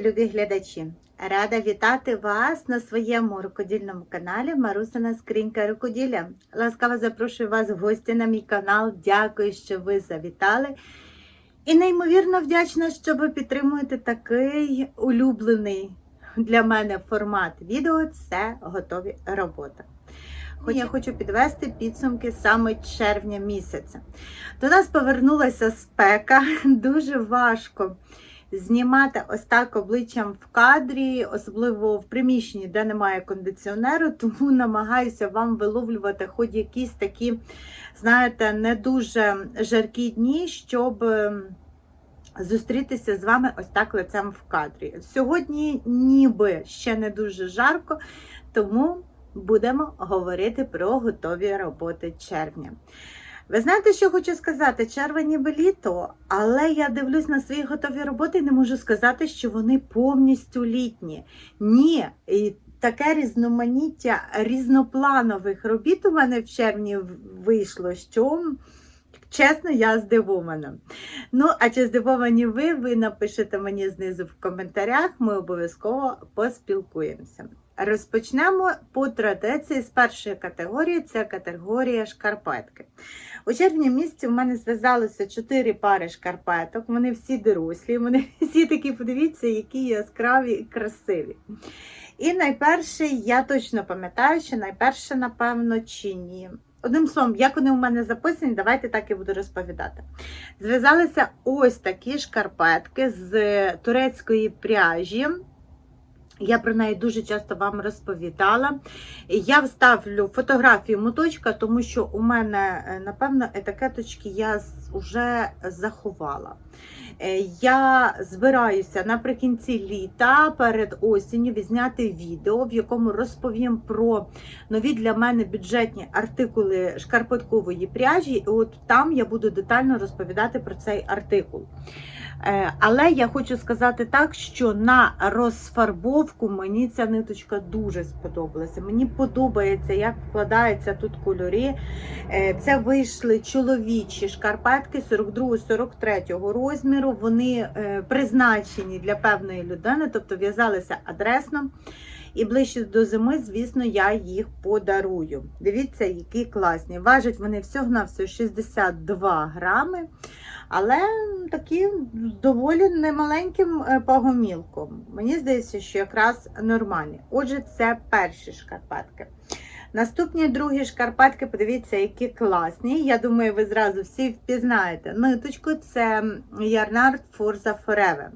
Мої любі глядачі! Рада вітати вас на своєму рукодільному каналі Марусина Скринька Рукоділля. Ласкаво запрошую вас в гості на мій канал. Дякую, що ви завітали. І неймовірно вдячна, що ви підтримуєте такий улюблений для мене формат відео це готові роботи. Хоч я хочу підвести підсумки саме червня місяця. До нас повернулася спека, дуже важко знімати ось так обличчям в кадрі, особливо в приміщенні, де немає кондиціонеру, тому намагаюся вам виловлювати хоч якісь такі, знаєте, не дуже жаркі дні, щоб ем, зустрітися з вами ось так лицем в кадрі. Сьогодні ніби ще не дуже жарко, тому будемо говорити про готові роботи червня. Ви знаєте, що хочу сказати? Червень ніби літо, але я дивлюсь на свої готові роботи і не можу сказати, що вони повністю літні. Ні, і таке різноманіття різнопланових робіт у мене в червні вийшло, що. Чесно, я здивована. Ну, а чи здивовані ви? Ви напишете мені знизу в коментарях, ми обов'язково поспілкуємося. Розпочнемо по традиції з першої категорії це категорія шкарпетки. У червні місяці в мене зв'язалося 4 пари шкарпеток, вони всі дорослі, вони всі такі, подивіться, які яскраві і красиві. І найперше, я точно пам'ятаю, що найперше, напевно, чи ні. Одним словом, як вони у мене записані, давайте так і буду розповідати. Зв'язалися ось такі шкарпетки з турецької пряжі. Я про неї дуже часто вам розповідала. Я вставлю фотографію моточка, тому що у мене, е, напевно, етикеточки я вже заховала. Е, я збираюся наприкінці літа перед осінню відзняти відео, в якому розповім про нові для мене бюджетні артикули шкарпеткової пряжі. І от там я буду детально розповідати про цей артикул. Е, але я хочу сказати так, що на розфарбовку мені ця ниточка дуже сподобалася. Мені подобається, як вкладаються тут кольори. Е, це вийшли чоловічі шкарпетки 42-43 розміру. Вони е, призначені для певної людини, тобто в'язалися адресно. І ближче до зими, звісно, я їх подарую. Дивіться, які класні. Важать вони всього на все 62 грами, але такі доволі немаленьким погомілком. Мені здається, що якраз нормальні. Отже, це перші шкарпетки. Наступні другі шкарпетки, подивіться, які класні. Я думаю, ви зразу всі впізнаєте. Ниточку це Yarnard Forza Forever.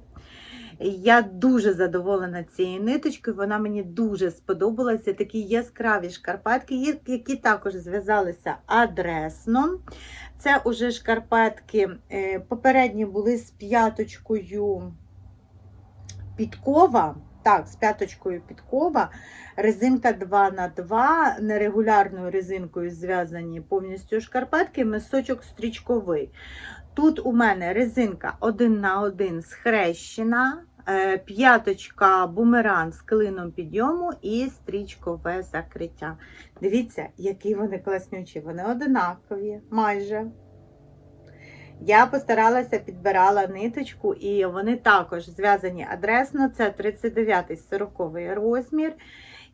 Я дуже задоволена цією ниточкою, вона мені дуже сподобалася. Такі яскраві шкарпетки, які також зв'язалися адресно. Це уже шкарпетки е, попередні були з п'яточкою підкова. Так, з п'яточкою підкова, резинка 2х2, нерегулярною резинкою зв'язані повністю шкарпетки, мисочок стрічковий. Тут у мене резинка 1 на 1 схрещена, е, п'яточка бумеран з клином підйому і стрічкове закриття. Дивіться, які вони класнючі, вони одинакові майже. Я постаралася підбирала ниточку, і вони також зв'язані адресно. Це 39-40 розмір.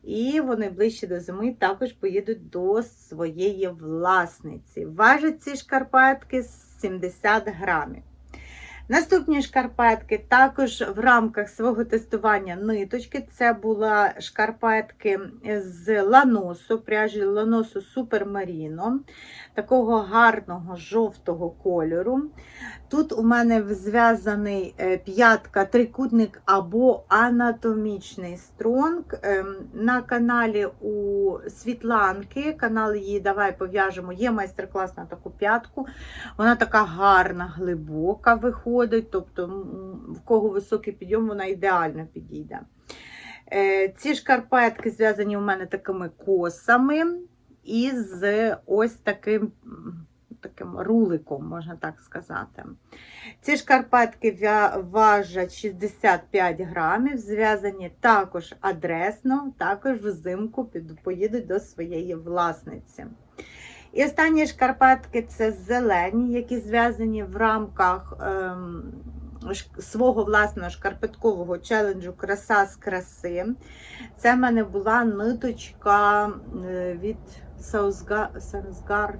І вони ближче до зими також поїдуть до своєї власниці. Важать ці шкарпетки 70 грамів. Наступні шкарпетки також в рамках свого тестування ниточки. Це були шкарпетки з ланосу, пряжі ланосу Супер Маріно, такого гарного жовтого кольору. Тут у мене зв'язаний п'ятка, трикутник або анатомічний стронг. На каналі у Світланки, канал її Давай пов'яжемо, є майстер-клас на таку п'ятку. Вона така гарна, глибока виходить виходить, тобто в кого високий підйом, вона ідеально підійде. Е, ці шкарпетки зв'язані у мене такими косами і з ось таким таким руликом, можна так сказати. Ці шкарпетки важать 65 грамів, зв'язані також адресно, також взимку поїдуть до своєї власниці. І останні шкарпетки це зелені, які зв'язані в рамках ем, свого власного шкарпеткового челенджу Краса з краси. Це в мене була ниточка е, від Саузга- Сансгар.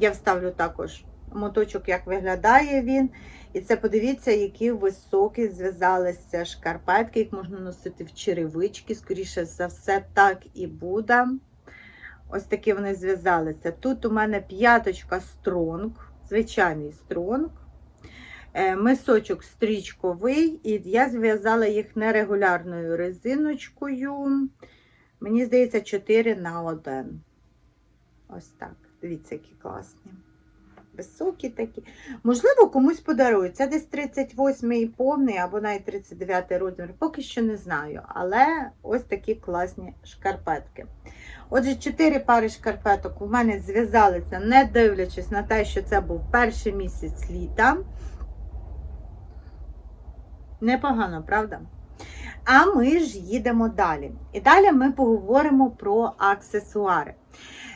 Я вставлю також моточок, як виглядає він. І це подивіться, які високі зв'язалися шкарпетки, їх можна носити в черевички. Скоріше за все, так і буде. Ось такі вони зв'язалися. Тут у мене п'яточка стронг, звичайний стронг. Е, Мисочок стрічковий, і я зв'язала їх нерегулярною резиночкою. Мені здається, 4 на 1. Ось так. Дивіться, які класні. Високі такі. Можливо, комусь подарують. Це десь 38-й повний або навіть 39 розмір. Поки що не знаю. Але ось такі класні шкарпетки. Отже, 4 пари шкарпеток у мене зв'язалися, не дивлячись на те, що це був перший місяць літа. Непогано, правда? А ми ж їдемо далі. І далі ми поговоримо про аксесуари.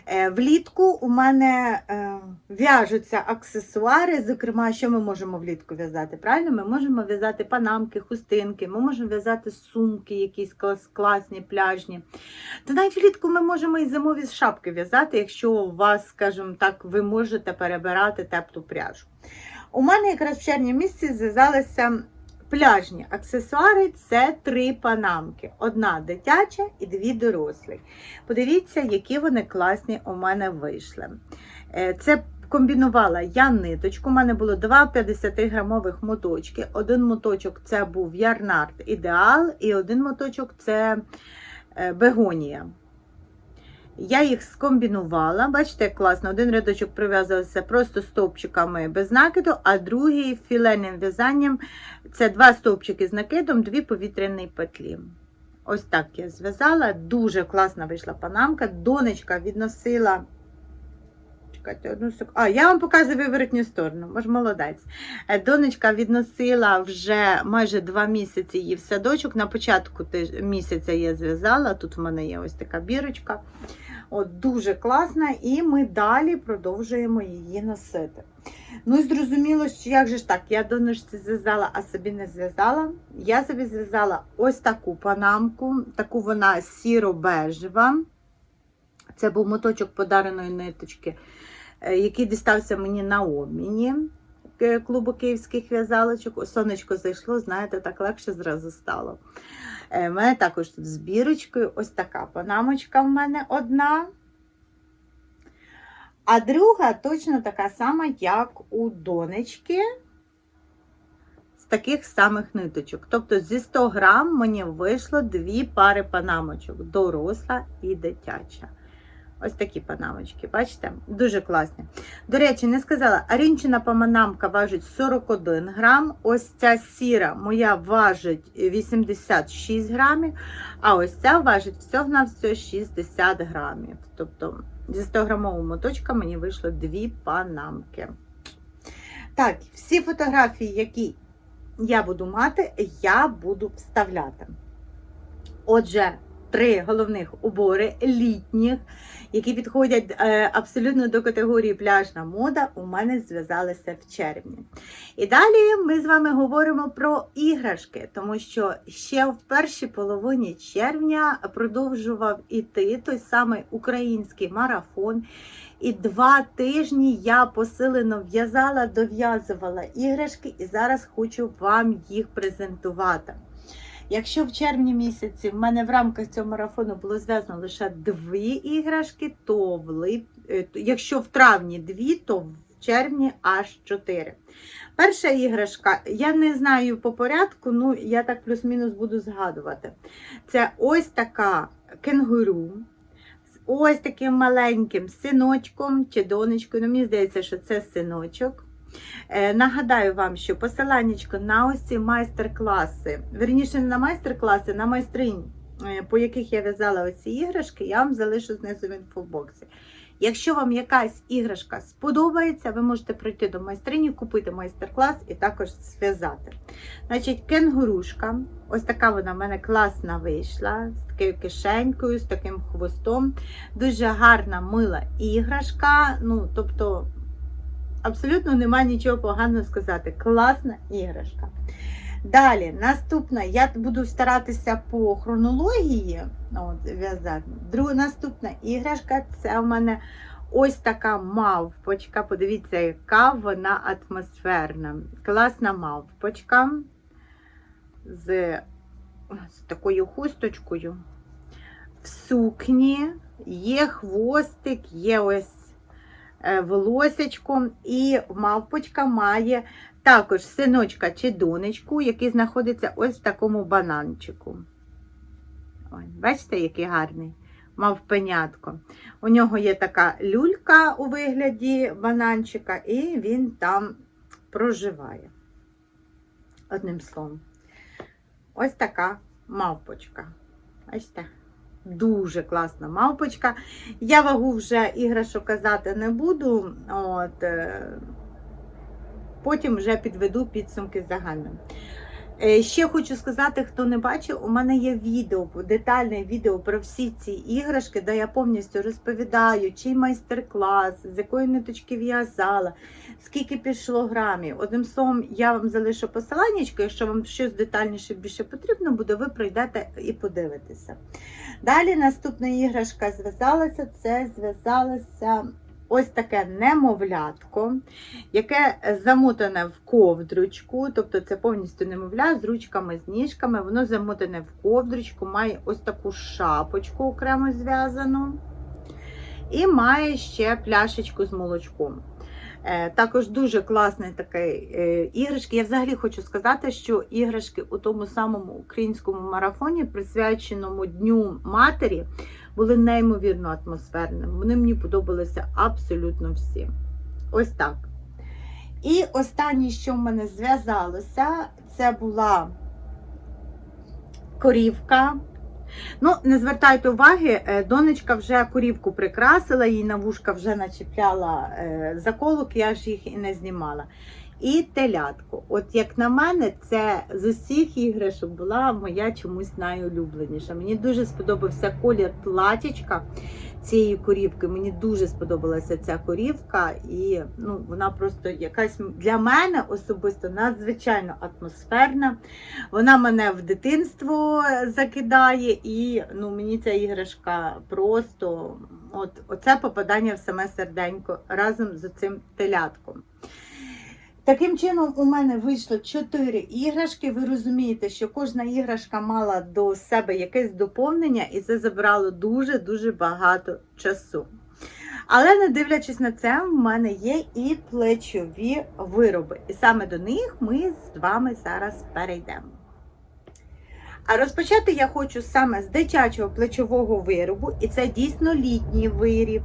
Е, Влітку у мене е, в'яжуться аксесуари. Зокрема, що ми можемо влітку в'язати? Правильно, ми можемо в'язати панамки, хустинки, ми можемо в'язати сумки, якісь клас, класні, пляжні. Та навіть влітку ми можемо і зимові шапки в'язати, якщо у вас, скажімо так, ви можете перебирати теплу пряжу. У мене якраз в червні місяці зв'язалися пляжні аксесуари це три панамки: одна дитяча і дві дорослі. Подивіться, які вони класні у мене вийшли. Е, Це комбінувала я ниточку. У мене було два 50-грамових моточки. Один моточок це був Ярнард Ідеал, і один моточок це е, бегонія. Я їх скомбінувала. Бачите, як класно. Один рядочок прив'язувався просто стовпчиками без накиду, а другий філеним в'язанням це два стовпчики з накидом, дві повітряні петлі. Ось так я зв'язала. Дуже класна вийшла панамка. Донечка відносила. Чекайте одну секунду. А, я вам показую виворотню сторону, може молодець. Е, Донечка відносила вже майже два місяці її в садочок. На початку місяця я зв'язала. Тут в мене є ось така бірочка. От Дуже класна, і ми далі продовжуємо її носити. Ну і зрозуміло, що як же ж так, я донечці зв'язала, а собі не зв'язала. Я собі зв'язала ось таку панамку, таку вона сіро-бежева. Це був моточок подареної ниточки, який дістався мені на обміні е, клубу київських в'язалочок. Сонечко зайшло, знаєте, так легше зразу стало. Е, У мене також тут з бірочкою ось така панамочка в мене одна. А друга точно така сама, як у донечки. З таких самих ниточок. Тобто зі 100 грам мені вийшло дві пари панамочок: доросла і дитяча. Ось такі панамочки, бачите? Дуже класні. До речі, не сказала, арінчина панамка важить 41 грам. Ось ця сіра моя важить 86 грамів, а ось ця важить всього на все 60 грамів. Тобто зі 100 грамового моточка мені вийшло дві панамки. Так, всі фотографії, які я буду мати, я буду вставляти. Отже, три головних убори літніх, які підходять е, абсолютно до категорії пляжна мода, у мене зв'язалися в червні. І далі ми з вами говоримо про іграшки, тому що ще в першій половині червня продовжував іти той самий український марафон. І два тижні я посилено в'язала, дов'язувала іграшки, і зараз хочу вам їх презентувати. Якщо в червні місяці в мене в рамках цього марафону було зв'язано лише дві іграшки, то в лип... е, якщо в травні дві, то в червні аж чотири. Перша іграшка, я не знаю по порядку, ну я так плюс-мінус буду згадувати. Це ось така кенгуру. Ось таким маленьким синочком чи донечкою. Ну, мені здається, що це синочок. Е, Нагадаю вам, що посиланнячко на ось ці майстер-класи, верніше не на майстер-класи, на майстринь, е, по яких я в'язала оці іграшки, я вам залишу знизу в інфобоксі. Якщо вам якась іграшка сподобається, ви можете прийти до майстрині, купити майстер-клас і також зв'язати. Значить, кенгурушка, ось така вона в мене класна вийшла, з такою кишенькою, з таким хвостом. Дуже гарна мила іграшка. Ну, тобто, абсолютно немає нічого поганого сказати. Класна іграшка. Далі, наступна, я буду старатися по хронології от, в'язати. Друга наступна іграшка це у мене ось така мавпочка. Подивіться, яка вона атмосферна. Класна мавпочка з, з такою хусточкою. В сукні є хвостик, є ось е, і мавпочка має також синочка чи донечку, який знаходиться ось в такому бананчику. Ой, бачите, який гарний мавпенятко. У нього є така люлька у вигляді бананчика, і він там проживає. Одним словом. Ось така мавпочка. Бачите? Дуже класна мавпочка. Я вагу вже іграшок казати не буду. От, е, потім вже підведу підсумки загальним. Е, Ще хочу сказати, хто не бачив, у мене є відео, детальне відео про всі ці іграшки, де я повністю розповідаю, чий майстер-клас, з якої ниточки в'язала, скільки пішло грамів. Одним словом, я вам залишу посиланнячко, якщо вам щось детальніше більше потрібно буде, ви прийдете і подивитеся. Далі наступна іграшка зв'язалася, це зв'язалася ось таке немовлятко, яке замотане в ковдручку, тобто це повністю немовля з ручками, з ніжками, воно замотане в ковдручку, має ось таку шапочку окремо зв'язану. І має ще пляшечку з молочком. Е, Також дуже класний такий е, іграшки. Я взагалі хочу сказати, що іграшки у тому самому українському марафоні, присвяченому Дню Матері, були неймовірно атмосферними. Вони мені подобалися абсолютно всі. Ось так. І останнє, що в мене зв'язалося, це була корівка. Ну, не звертайте уваги, е, донечка вже корівку прикрасила, їй на вушка вже начіпляла е, заколок, я ж їх і не знімала. І телятко. От як на мене, це з усіх іграшок була моя чомусь найулюбленіша. Мені дуже сподобався колір платічка цієї корівки. Мені дуже сподобалася ця корівка, і ну, вона просто якась для мене особисто надзвичайно атмосферна. Вона мене в дитинство закидає, і ну, мені ця іграшка просто от, оце попадання в саме серденько разом з цим телятком. Таким чином, у мене вийшло 4 іграшки. Ви розумієте, що кожна іграшка мала до себе якесь доповнення, і це забрало дуже-дуже багато часу. Але не дивлячись на це, в мене є і плечові вироби. І саме до них ми з вами зараз перейдемо. А розпочати я хочу саме з дитячого плечового виробу, і це дійсно літній виріб.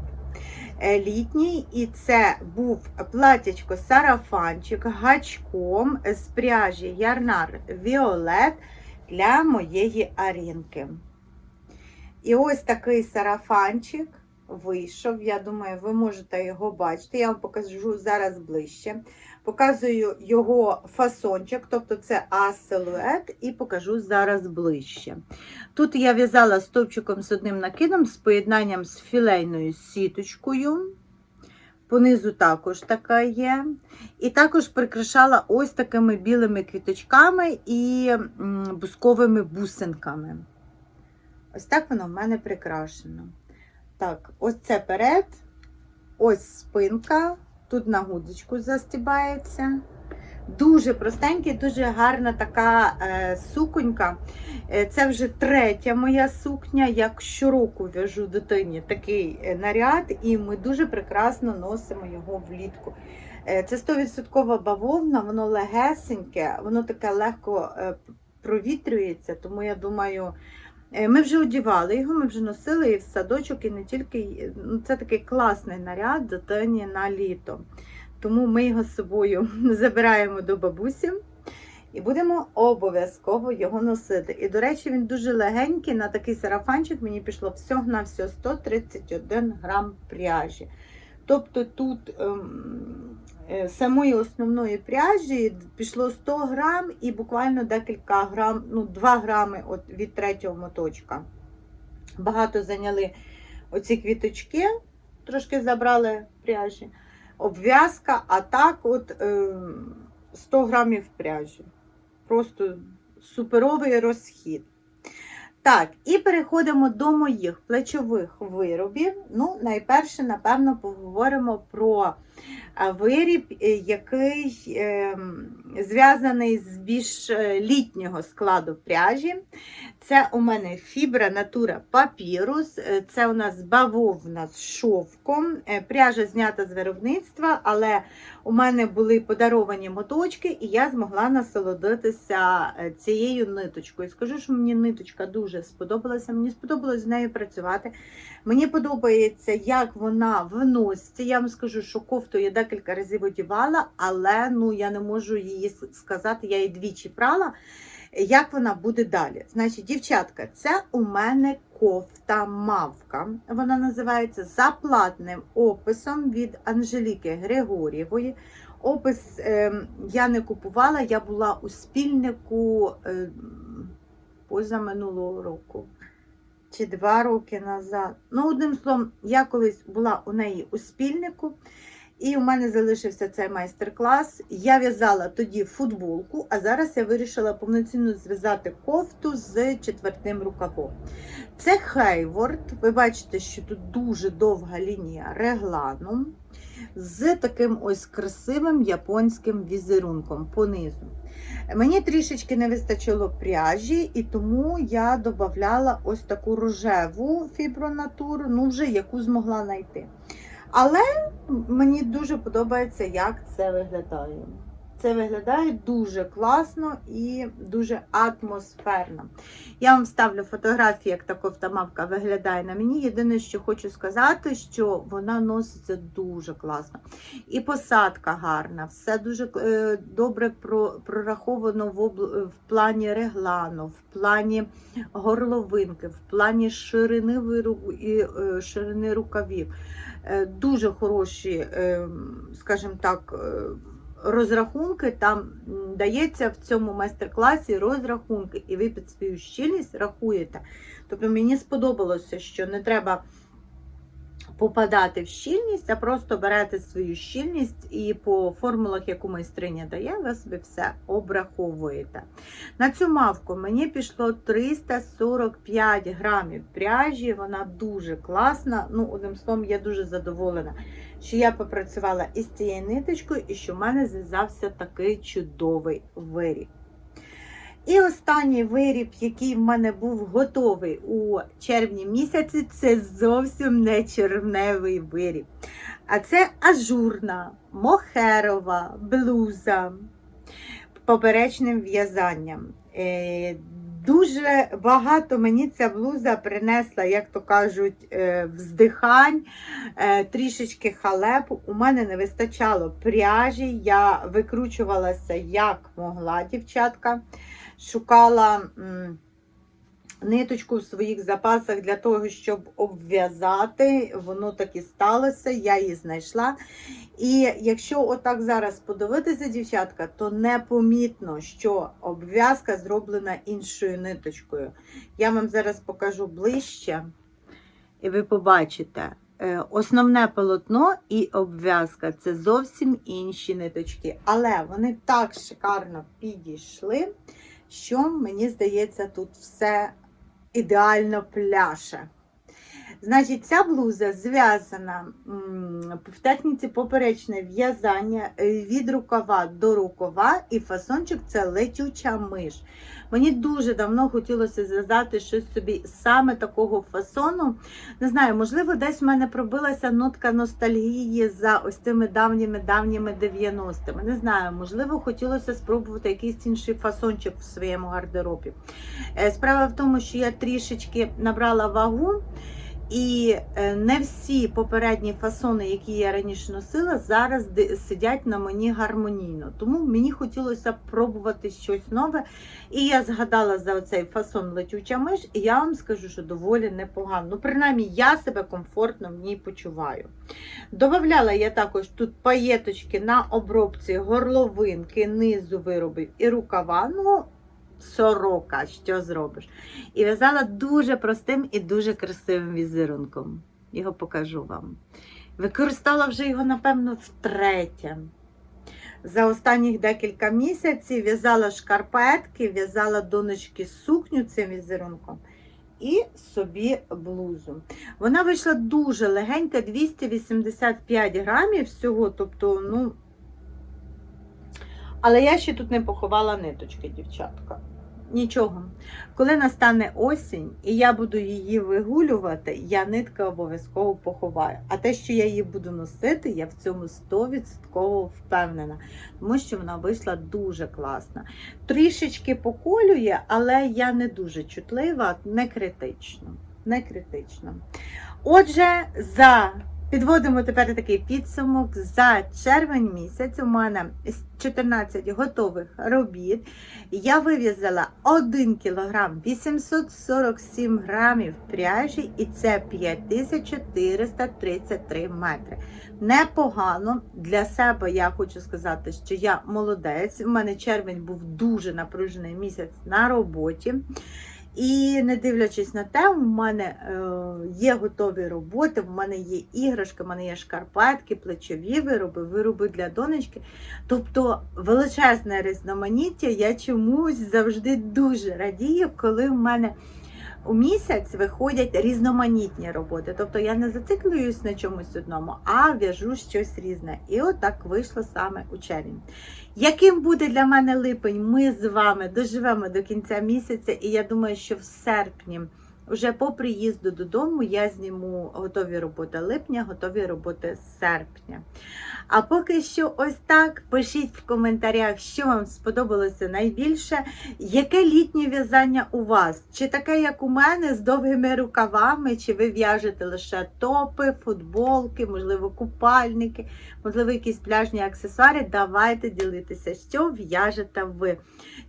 Е, Літній, і це був платячко сарафанчик гачком з пряжі Ярнар Віолет для моєї арінки. І ось такий сарафанчик вийшов. Я думаю, ви можете його бачити. Я вам покажу зараз ближче. Показую його фасончик, тобто це А-силует, і покажу зараз ближче. Тут я в'язала стовпчиком з одним накидом, з поєднанням з філейною сіточкою. Понизу також така є. І також прикрашала ось такими білими квіточками і бусковими бусинками. Ось так воно в мене прикрашено. Так, ось це перед, ось спинка. Тут на гудзичку застібається. Дуже простенький, дуже гарна така е, суконька. Е, це вже третя моя сукня. Як щороку в'яжу дитині такий е, наряд, і ми дуже прекрасно носимо його влітку. Е, це 100% бавовна, воно легесеньке, воно таке легко провітрюється, тому я думаю. Е, Ми вже одягали його, ми вже носили і в садочок, і не тільки. Ну, Це такий класний наряд дитині на літо. Тому ми його з собою забираємо до бабусі і будемо обов'язково його носити. І, до речі, він дуже легенький, на такий сарафанчик мені пішло всього на всього 131 грам пряжі. Тобто тут ем, е, самої основної пряжі пішло 100 грам і буквально декілька грам, ну 2 грами от від третього моточка. Багато зайняли оці квіточки, трошки забрали пряжі. обв'язка, а так от е, 100 грамів пряжі. Просто суперовий розхід. Так, і переходимо до моїх плечових виробів. Ну, найперше, напевно, поговоримо про виріб, е, який е, зв'язаний з більш е, літнього складу пряжі. Це у мене фібра натура папірус, е, це у нас бавовна з шовком. Пряжа знята з виробництва, але у мене були подаровані моточки, і я змогла насолодитися цією ниточкою. Скажу, що мені ниточка дуже сподобалася. Мені сподобалось з нею працювати. Мені подобається, як вона вноситься. Я вам скажу, що кофту я декілька разів одягала, але ну, я не можу її сказати, я її двічі прала. Як вона буде далі? Значить, дівчатка, це у мене кофта мавка. Вона називається за платним описом від Анжеліки Григорєвої. Опис е, я не купувала, я була у спільнику е, позаминулого року. Чи два роки назад. Ну, одним словом, я колись була у неї у спільнику, і у мене залишився цей майстер-клас. Я в'язала тоді футболку, а зараз я вирішила повноцінно зв'язати кофту з четвертним рукавом. Це Хейворд. Ви бачите, що тут дуже довга лінія реглану з таким ось красивим японським візерунком понизу. Мені трішечки не вистачило пряжі, і тому я додавала ось таку рожеву фібронатуру, ну вже яку змогла знайти. Але мені дуже подобається, як це виглядає. Це виглядає дуже класно і дуже атмосферно. Я вам ставлю фотографії, як та кофта-мавка виглядає на мені. Єдине, що хочу сказати, що вона носиться дуже класно. І посадка гарна, все дуже е, добре прораховано в, обл- в плані реглану, в плані горловинки, в плані ширини і е, ширини рукавів. Е, Дуже хороші, скажімо так, розрахунки. Там дається в цьому майстер-класі розрахунки, і ви під свою щільність рахуєте. Тобто мені сподобалося, що не треба попадати в щільність, а просто берете свою щільність і по формулах, яку майстриня дає, ви собі все обраховуєте. На цю мавку мені пішло 345 грамів пряжі, вона дуже класна. Ну, одним словом, я дуже задоволена, що я попрацювала із цією ниточкою і що в мене зв'язався такий чудовий виріб. І останній виріб, який в мене був готовий у червні місяці, це зовсім не червневий виріб. А це ажурна, мохерова блуза поперечним в'язанням. Дуже багато мені ця блуза принесла, як то кажуть, е, вздихань, е, трішечки халепу. У мене не вистачало пряжі, я викручувалася як могла, дівчатка. Шукала ниточку в своїх запасах для того, щоб обв'язати. Воно так і сталося, я її знайшла. І якщо отак зараз подивитися, дівчатка, то непомітно, що обв'язка зроблена іншою ниточкою. Я вам зараз покажу ближче, і ви побачите. е, Основне полотно і обв'язка це зовсім інші ниточки. Але вони так шикарно підійшли, що мені здається, тут все ідеально пляше. Значить, ця блуза зв'язана в техніці поперечне в'язання е, від рукава до рукава, і фасончик це летюча миш. Мені дуже давно хотілося зв'язати щось собі саме такого фасону. Не знаю, можливо, десь в мене пробилася нотка ностальгії за ось тими давніми-давніми 90-ми. Не знаю, можливо, хотілося спробувати якийсь інший фасончик в своєму гардеробі. Е, Справа в тому, що я трішечки набрала вагу. І е, не всі попередні фасони, які я раніше носила, зараз сидять на мені гармонійно. Тому мені хотілося пробувати щось нове. І я згадала за цей фасон летюча миш, і я вам скажу, що доволі непогано. Ну, принаймні, я себе комфортно в ній почуваю. Добавляла я також тут паєточки на обробці горловинки, низу виробів і рукава. Ну, сорока, що зробиш. І в'язала дуже простим і дуже красивим візерунком. Його покажу вам. Використала вже його, напевно, втретє. За останніх декілька місяців в'язала шкарпетки, в'язала донечки сукню цим візерунком і собі блузу. Вона вийшла дуже легенька, 285 грамів всього, тобто, ну. Але я ще тут не поховала ниточки, дівчатка. Нічого. Коли настане осінь і я буду її вигулювати, я нитки обов'язково поховаю. А те, що я її буду носити, я в цьому 100% впевнена, тому що вона вийшла дуже класна. Трішечки поколює, але я не дуже чутлива, не критично. Не критично. Отже, за Підводимо тепер такий підсумок. За червень місяць у мене 14 готових робіт. Я вив'язала 1 кг 847 грамів пряжі, і це 5433 метри. Непогано для себе я хочу сказати, що я молодець. У мене червень був дуже напружений місяць на роботі. І не дивлячись на те, в мене е, є готові роботи, в мене є іграшки, в мене є шкарпетки, плечові вироби, вироби для донечки. Тобто величезне різноманіття, я чомусь завжди дуже радію, коли в мене у місяць виходять різноманітні роботи. Тобто я не зациклююсь на чомусь одному, а в'яжу щось різне. І от так вийшло саме у червні. Яким буде для мене липень, ми з вами доживемо до кінця місяця, і я думаю, що в серпні, вже по приїзду додому, я зніму готові роботи липня, готові роботи серпня. А поки що, ось так. Пишіть в коментарях, що вам сподобалося найбільше, яке літнє в'язання у вас? Чи таке, як у мене, з довгими рукавами, чи ви в'яжете лише топи, футболки, можливо, купальники, можливо, якісь пляжні аксесуари. Давайте ділитися, що в'яжете ви.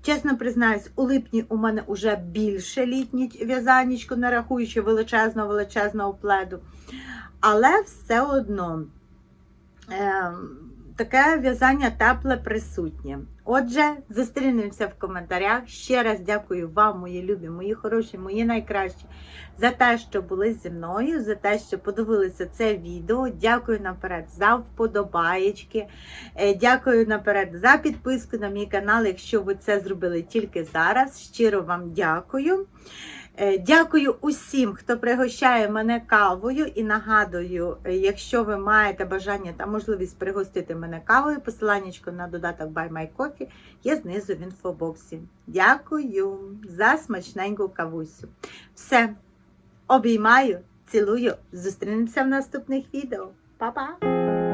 Чесно признаюсь, у липні у мене вже більше літнє в'язанечко, не рахуючи величезного величезного пледу. Але все одно. е, таке в'язання тепле присутнє. Отже, зустрінемося в коментарях. Ще раз дякую вам, мої любі, мої хороші, мої найкращі, за те, що були зі мною, за те, що подивилися це відео. Дякую наперед за вподобаєчки. Е, Дякую наперед за підписку на мій канал, якщо ви це зробили тільки зараз. Щиро вам дякую. Е, Дякую усім, хто пригощає мене кавою. І нагадую, е, якщо ви маєте бажання та можливість пригостити мене кавою, посиланнячко на додаток Buy My Coffee є знизу в інфобоксі. Дякую за смачненьку кавусю. Все, обіймаю, цілую. Зустрінемося в наступних відео. Па-па!